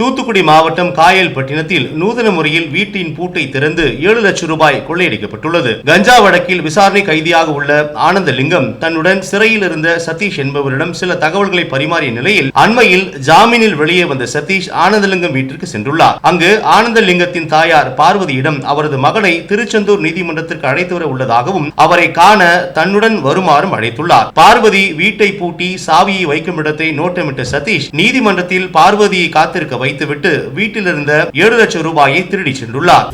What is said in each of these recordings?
தூத்துக்குடி மாவட்டம் காயல்பட்டினத்தில் நூதன முறையில் வீட்டின் பூட்டை திறந்து ஏழு லட்சம் ரூபாய் கொள்ளையடிக்கப்பட்டுள்ளது. கஞ்சா வழக்கில் விசாரணை கைதியாக உள்ள ஆனந்தலிங்கம் தன்னுடன் சிறையில் இருந்த சதீஷ் என்பவரிடம் சில தகவல்களை பரிமாறிய நிலையில் அண்மையில் ஜாமீனில் வெளியே வந்த சதீஷ் ஆனந்தலிங்கம் வீட்டிற்கு சென்றுள்ளார். அங்கு ஆனந்தலிங்கத்தின் தாயார் பார்வதியிடம் அவரது மகனை திருச்செந்தூர் நீதிமன்றத்திற்கு அழைத்து வர உள்ளதாகவும் அவரை காண தன்னுடன் வருமாறும் அழைத்துள்ளார். பார்வதி வீட்டை பூட்டி சாவியை வைக்கும் இடத்தை நோட்டமிட்ட சதீஷ் நீதிமன்றத்தில் பார்வதியை காத்திருக்க வைத்துவிட்டு வீட்டிலிருந்த ஏழு லட்சம் ரூபாயை திருடிச் சென்றுள்ளார்.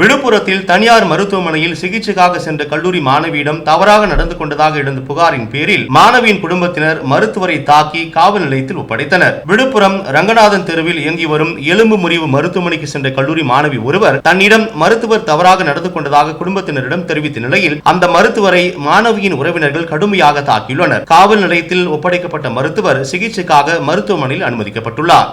விழுப்புரத்தில் தனியார் மருத்துவமனையில் சிகிச்சைக்காக சென்ற கல்லூரி மாணவியிடம் தவறாக நடந்து கொண்டதாக எழுந்த புகாரின் பேரில் மாணவியின் குடும்பத்தினர் மருத்துவரை தாக்கி காவல் நிலையத்தில் ஒப்படைத்தனர். விழுப்புரம் ரங்கநாதன் தெருவில் இயங்கி வரும் எலும்பு முறிவு மருத்துவமனைக்கு சென்ற கல்லூரி மாணவி ஒருவர் தன்னிடம் மருத்துவர் தவறாக நடந்து கொண்டதாக குடும்பத்தினரிடம் தெரிவித்த நிலையில் அந்த மருத்துவரை மாணவியின் உறவினர்கள் கடுமையாக தாக்கியுள்ளனர். காவல் நிலையத்தில் ஒப்படைக்கப்பட்ட மருத்துவர் சிகிச்சைக்காக மருத்துவமனையில் அனுமதிக்கப்பட்டுள்ளார்.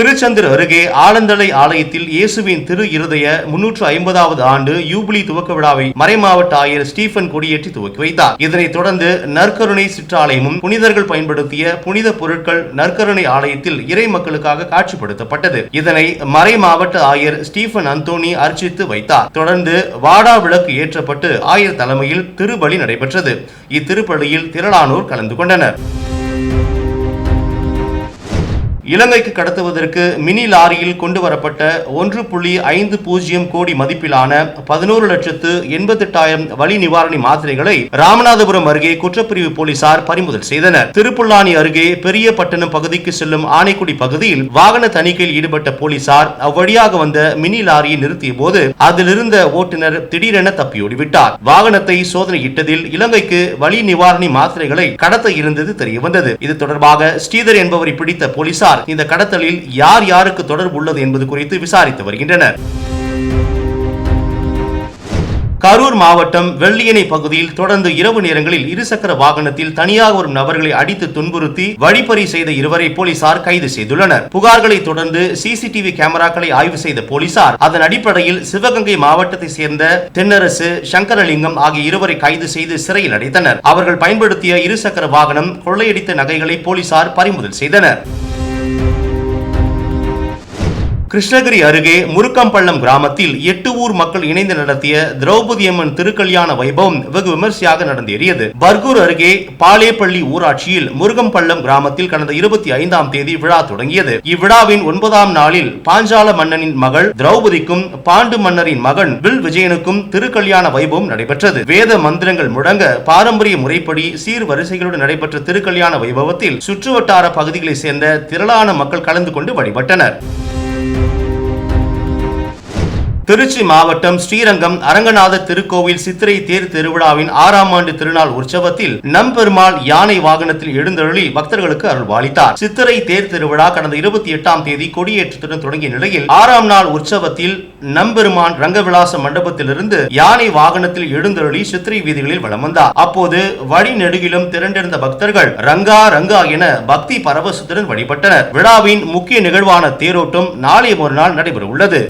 திருச்செந்தூர் அருகே ஆலந்தலை ஆலயத்தில் இயேசுவின் திரு இருதய முன்னூற்று ஐம்பதாவது ஆண்டு யூபிலி துவக்க விழாவை மறைமாவட்ட ஆயர் ஸ்டீபன் கொடியேற்றி துவக்கி வைத்தார். இதனைத் தொடர்ந்து நற்கருணை சிற்றாலயமும் புனிதர்கள் பயன்படுத்திய புனித பொருட்கள் நற்கருணை ஆலயத்தில் இறை மக்களுக்காக காட்சிப்படுத்தப்பட்டது. இதனை மறை மாவட்ட ஆயர் ஸ்டீபன் அந்தோனி அர்ச்சித்து வைத்தார். தொடர்ந்து வாடா விளக்கு ஏற்றப்பட்டு ஆயர் தலைமையில் திருபலி நடைபெற்றது. இத்திருப்பலியில் திரளானோர் கலந்து கொண்டனர். இலங்கைக்கு கடத்துவதற்கு மினி லாரியில் கொண்டு வரப்பட்ட ஒன்று புள்ளி ஐந்து பூஜ்ஜியம் கோடி மதிப்பிலான பதினோரு லட்சத்து எண்பத்தெட்டாயிரம் வலி நிவாரணி மாத்திரைகளை ராமநாதபுரம் அருகே குற்றப்பிரிவு போலீசார் பறிமுதல் செய்தனர். திருப்புல்லானி அருகே பெரிய பட்டணம் பகுதிக்கு செல்லும் ஆனைக்குடி பகுதியில் வாகன தணிக்கையில் ஈடுபட்ட போலீசார் அவ்வழியாக வந்த மினி லாரியை நிறுத்திய போது அதிலிருந்த ஓட்டுநர் திடீரென தப்பியோடிவிட்டார். வாகனத்தை சோதனையிட்டதில் இலங்கைக்கு வலி நிவாரணி மாத்திரைகளை கடத்த இருந்தது தெரியவந்தது. இது தொடர்பாக ஸ்ரீதர் என்பவரை பிடித்த போலீசார் இந்த கடத்தலில் யார் யாருக்கு தொடர்பு உள்ளது என்பது குறித்து விசாரித்து வருகின்றனர். கரூர் மாவட்டம் வெள்ளியணை பகுதியில் தொடர்ந்து இரவு நேரங்களில் இருசக்கர வாகனத்தில் தனியாக வரும் நபர்களை அடித்து துன்புறுத்தி வழிப்பறி செய்த இருவரை போலீசார் கைது செய்துள்ளனர். புகார்களை தொடர்ந்து சிசிடிவி கேமராக்களை ஆய்வு செய்த போலீசார் அதன் அடிப்படையில் சிவகங்கை மாவட்டத்தை சேர்ந்த தென்னரசு சங்கரலிங்கம் ஆகிய இருவரை கைது செய்து சிறையில் அடைத்தனர். அவர்கள் பயன்படுத்திய இருசக்கர வாகனம் கொள்ளையடித்த நகைகளை போலீசார் பறிமுதல் செய்தனர். கிருஷ்ணகிரி அருகே முருக்கம்பள்ளம் கிராமத்தில் எட்டு ஊர் மக்கள் இணைந்து நடத்திய திரௌபதி அம்மன் திருக்கல்யாண வைபவம் வெகு விமர்சையாக நடந்தேறியது. பர்கூர் அருகே பாலேப்பள்ளி ஊராட்சியில் முருகம்பள்ளம் கிராமத்தில் கடந்த இருபத்தி ஐந்தாம் தேதி விழா தொடங்கியது. இவ்விழாவின் ஒன்பதாம் நாளில் பாஞ்சால மன்னனின் மகள் திரௌபதிக்கும் பாண்டு மன்னரின் மகன் வில் விஜயனுக்கும் திருக்கல்யாண வைபவம் நடைபெற்றது. வேத மந்திரங்கள் முழங்க பாரம்பரிய முறைப்படி சீர் வரிசைகளுடன் நடைபெற்ற திருக்கல்யாண வைபவத்தில் சுற்றுவட்டார பகுதிகளைச் சேர்ந்த திரளான மக்கள் கலந்து கொண்டு வழிபட்டனர். திருச்சி மாவட்டம் ஸ்ரீரங்கம் அரங்கநாத திருக்கோவில் சித்திரை தேர் திருவிழாவின் ஆறாம் ஆண்டு திருநாள் உற்சவத்தில் நம்பெருமாள் யானை வாகனத்தில் எழுந்தருளி பக்தர்களுக்கு அருள்வாளித்தார். சித்திரை தேர் திருவிழா கடந்த இருபத்தி எட்டாம் தேதி கொடியேற்றத்துடன் தொடங்கிய நிலையில் ஆறாம் நாள் உற்சவத்தில் நம்பெருமான் ரங்கவிலாச மண்டபத்திலிருந்து யானை வாகனத்தில் எழுந்தருளி சித்திரை வீதிகளில் வலம் வந்தார். அப்போது வழி நெடுகிலும் திரண்டிருந்த பக்தர்கள் ரங்கா ரங்கா என பக்தி பரவசத்துடன் வழிபட்டனர். விழாவின் முக்கிய நிகழ்வான தேரோட்டம் நாளை மறுநாள் நடைபெற உள்ளது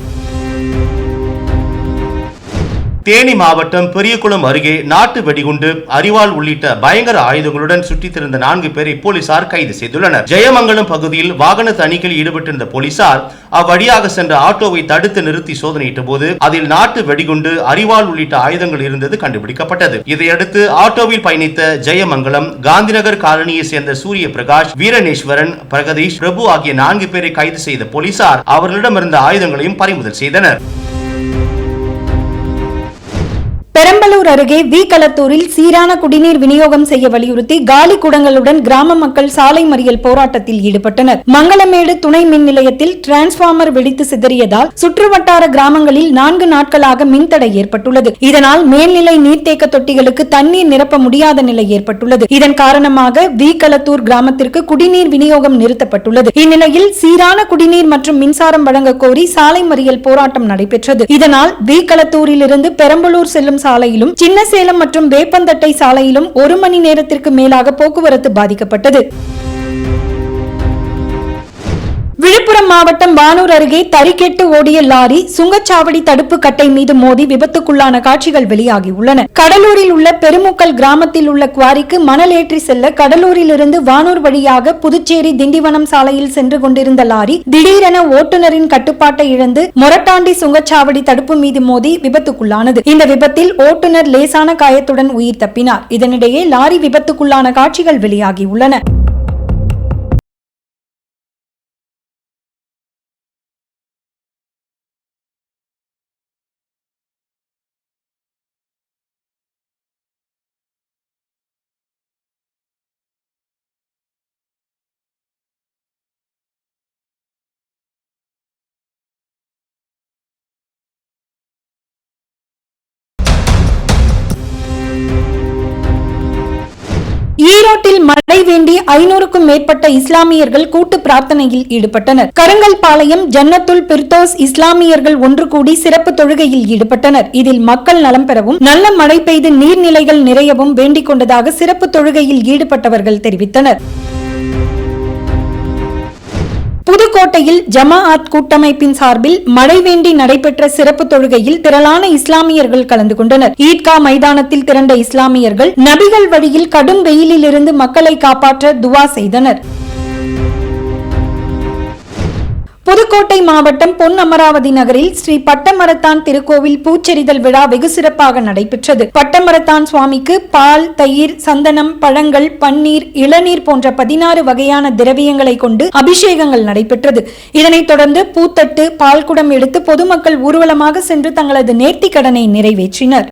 தேனி மாவட்டம் பெரியகுளம் அருகே நாட்டு வெடிகுண்டு அரிவாள் உள்ளிட்ட பயங்கர ஆயுதங்களுடன் சுற்றித் திறந்த நான்கு பேரை போலீசார் கைது செய்துள்ளனர். ஜெயமங்கலம் பகுதியில் வாகன தணிக்கையில் ஈடுபட்டிருந்த போலீசார் அவ்வழியாக சென்ற ஆட்டோவை தடுத்து நிறுத்தி சோதனையிட்ட போது அதில் நாட்டு வெடிகுண்டு அரிவாள் உள்ளிட்ட ஆயுதங்கள் இருந்தது கண்டுபிடிக்கப்பட்டது. இதையடுத்து ஆட்டோவில் பயணித்த ஜெயமங்கலம் காந்திநகர் காலனியை சேர்ந்த சூரிய பிரகாஷ் வீரநேஸ்வரன் பிரகதீஷ் பிரபு ஆகிய நான்கு பேரை கைது செய்த போலீசார் அவர்களிடமிருந்த ஆயுதங்களையும் பறிமுதல் செய்தனர். பெரம்பலூர் அருகே வி. களத்தூரில் சீரான குடிநீர் விநியோகம் செய்ய வலியுறுத்தி காலி குடங்களுடன் கிராம மக்கள் சாலை மறியல் போராட்டத்தில் ஈடுபட்டனர். மங்களமேடு துணை மின் நிலையத்தில் டிரான்ஸ்பார்மர் வெடித்து சிதறியதால் சுற்றுவட்டார கிராமங்களில் நான்கு நாட்களாக மின்தடை ஏற்பட்டுள்ளது. இதனால் மேல்நிலை நீர்த்தேக்க தொட்டிகளுக்கு தண்ணீர் நிரப்ப முடியாத நிலை ஏற்பட்டுள்ளது. இதன் காரணமாக வி. களத்தூர் கிராமத்திற்கு குடிநீர் விநியோகம் நிறுத்தப்பட்டுள்ளது. இந்நிலையில் சீரான குடிநீர் மற்றும் மின்சாரம் வழங்க கோரி சாலை மறியல் போராட்டம் நடைபெற்றது. இதனால் வி. களத்தூரிலிருந்து பெரம்பலூர் செல்லும் சாலையிலும் சின்னசேலம் மற்றும் வேப்பந்தட்டை சாலையிலும் ஒரு மணி நேரத்திற்கு மேலாக போக்குவரத்து பாதிக்கப்பட்டது. விழுப்புரம் மாவட்டம் வானூர் அருகே தறிக்கெட்டு ஓடிய லாரி சுங்கச்சாவடி தடுப்பு கட்டை மீது மோதி விபத்துக்குள்ளான காட்சிகள் வெளியாகியுள்ளன. கடலூரில் உள்ள பெருமுக்கல் கிராமத்தில் உள்ள குவாரிக்கு மணல் ஏற்றி செல்ல கடலூரிலிருந்து வானூர் வழியாக புதுச்சேரி திண்டிவனம் சாலையில் சென்று கொண்டிருந்த லாரி திடீரென ஓட்டுநரின் கட்டுப்பாட்டை இழந்து மொரட்டாண்டி சுங்கச்சாவடி தடுப்பு மீது மோதி விபத்துக்குள்ளானது. இந்த விபத்தில் ஓட்டுநர் லேசான காயத்துடன் உயிர் தப்பினார். இதனிடையே லாரி விபத்துக்குள்ளான காட்சிகள் வெளியாகியுள்ளன. ஈரோட்டில் மழை வேண்டி ஐநூறுக்கும் மேற்பட்ட இஸ்லாமியர்கள் கூட்டு பிரார்த்தனையில் ஈடுபட்டனர். கருங்கல்பாளையம் ஜன்னத்துல் பிர்தோஸ் இஸ்லாமியர்கள் ஒன்று கூடி சிறப்பு தொழுகையில் ஈடுபட்டனர். இதில் மக்கள் நலம் பெறவும் நல்ல மழை பெய்து நீர்நிலைகள் நிறையவும் வேண்டிக் கொண்டதாக சிறப்பு தொழுகையில் ஈடுபட்டவர்கள் தெரிவித்தனர். புதுக்கோட்டையில் ஜமாஅத் கூட்டமைப்பின் சார்பில் மழை வேண்டி நடைபெற்ற சிறப்பு தொழுகையில் திரளான இஸ்லாமியர்கள் கலந்து கொண்டனர். ஈத்கா மைதானத்தில் திரண்ட இஸ்லாமியர்கள் நபிகள் வழியில் கடும் வெயிலிலிருந்து மக்களை காப்பாற்ற துவா செய்தனர். புதுக்கோட்டை மாவட்டம் பொன் அமராவதி நகரில் ஸ்ரீ பட்டமரத்தான் திருக்கோவில் பூச்செறிதல் விழா வெகு சிறப்பாக நடைபெற்றது. பட்டமரத்தான் சுவாமிக்கு பால் தயிர் சந்தனம் பழங்கள் பன்னீர் இளநீர் போன்ற பதினாறு வகையான திரவியங்களை கொண்டு அபிஷேகங்கள் நடைபெற்றது. இதனைத் தொடர்ந்து பூத்தட்டு பால்குடம் எடுத்து பொதுமக்கள் ஊர்வலமாக சென்று தங்களது நேர்த்திக் கடனை நிறைவேற்றினர்.